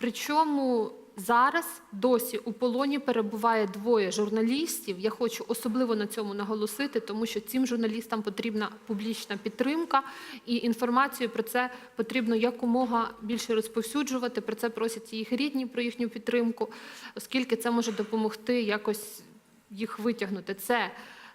Причому зараз досі у полоні перебуває двоє журналістів. Я хочу особливо на цьому наголосити, тому що цим журналістам потрібна публічна підтримка, і інформацію про це потрібно якомога більше розповсюджувати. Про це просять їх рідні про їхню підтримку, оскільки це може допомогти якось їх витягнути. Це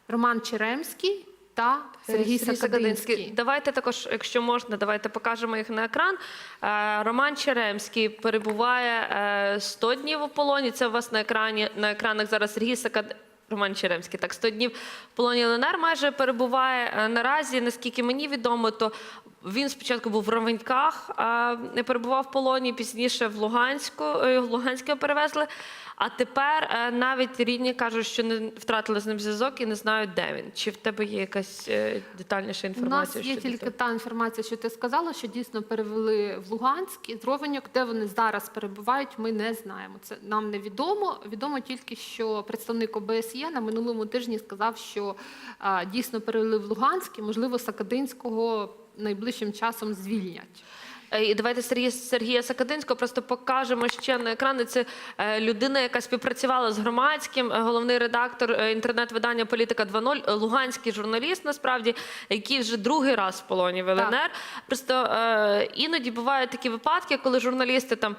Роман Черемський та Сергій Сакадинський. Давайте також, якщо можна, давайте покажемо їх на екран. Е, Роман Черемський перебуває е, 100 днів у полоні. Це у вас на екрані на екранах зараз Сергій Сакад... Роман Черемський, так 100 днів в полоні ЛНР майже перебуває Е, наразі. Наскільки мені відомо, то він спочатку був в Ровеньках, не перебував в полоні, пізніше в Луганську, е, в Луганськ його перевезли. А тепер е, навіть рідні кажуть, що не втратили з ним зв'язок і не знають, де він. Чи в тебе є якась е, детальніша У нас інформація? є тільки та інформація, що ти сказала, що дійсно перевели в Луганськ і з Ровеньок, де вони зараз перебувають, ми не знаємо. Це нам не відомо. Відомо тільки, що представник ОБСЄ на минулому тижні сказав, що дійсно перевели в Луганськ і, можливо, Сакадинського найближчим часом звільнять. Е, І давайте Сергія, Сергія Сакадинського просто покажемо ще на екрани. Це е, людина, яка співпрацювала з громадським, е, головний редактор інтернет-видання Політика 2.0, е, луганський журналіст, насправді, який вже другий раз в полоні в ЛНР. Просто е, іноді бувають такі випадки, коли журналісти там.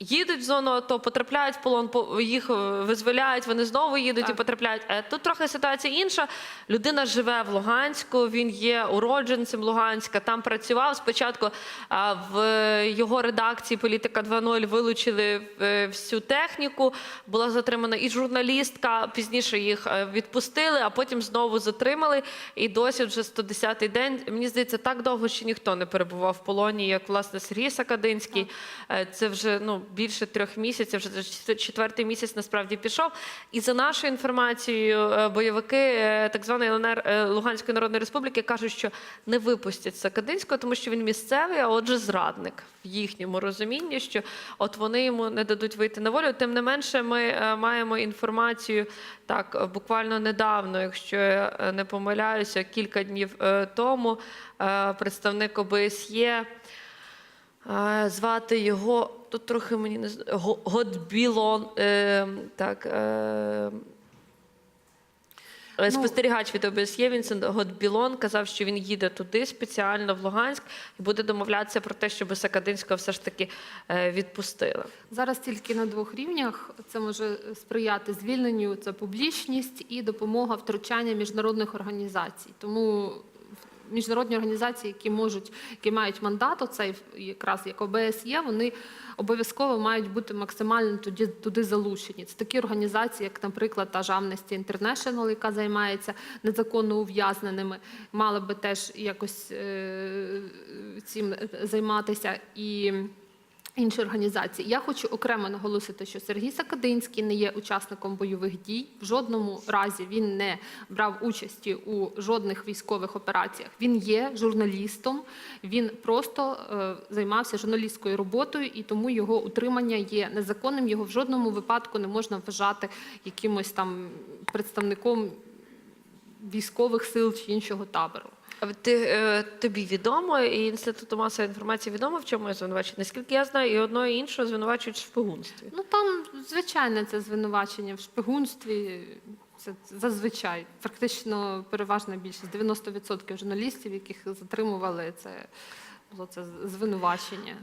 Їдуть в зону АТО, потрапляють в полон, по- їх е, визволяють, вони знову їдуть і потрапляють. Е, Тут трохи ситуація інша. Людина живе в Луганську, він є уродженцем Луганська, там працював. Спочатку а, в його редакції Політика 2.0 вилучили е, всю техніку. Була затримана і журналістка. Пізніше їх е, відпустили, а потім знову затримали. І досі вже 110-й день. Мені здається, так довго ще ніхто не перебував в полоні, як власне Сергій Сакадинський. Е, Це вже ну більше трьох місяців. Вже чет- четвертий місяць насправді пішов. І за нашою інформацією, е, бойовики е, так званої ЛНР е, Луганської Народної Республіки кажуть, що не випустять Сакадинського, тому що він місцевий, а отже, зрадник в їхньому розумінні, що от вони йому не дадуть вийти на волю. Тим не менше, ми маємо інформацію так буквально недавно, якщо я не помиляюся, кілька днів тому представник ОБСЄ. Звати його тут трохи мені не Годбілон. Е, так, е, е, спостерігач від ОБСЄ Вінсент Годбілон казав, що він їде туди спеціально в Луганськ і буде домовлятися про те, щоб Сакадинського все ж таки е, відпустили. Зараз тільки на двох рівнях це може сприяти звільненню, це публічність і допомога втручання міжнародних організацій. Тому міжнародні організації, які можуть, які мають мандат, оцей якраз як ОБСЄ, вони обов'язково мають бути максимально туди, туди залучені. Це такі організації, як, наприклад, та ж Amnesty International, яка займається незаконно ув'язненими, мала би теж якось е, цим займатися і. Інші організації. Я хочу окремо наголосити, що Сергій Сакадинський не є учасником бойових дій. В жодному разі він не брав участі у жодних військових операціях. Він є журналістом, він просто е, займався журналістською роботою, і тому його утримання є незаконним. Його в жодному випадку не можна вважати якимось там представником військових сил чи іншого табору. Ти, е, Тобі відомо, і інституту масової інформації відомо, в чому я звинувачують. Наскільки я знаю, і одно, і іншого звинувачують в шпигунстві. Ну там звичайне це звинувачення в шпигунстві. Це зазвичай практично переважна більшість 90% журналістів, яких затримували, це було це звинувачення.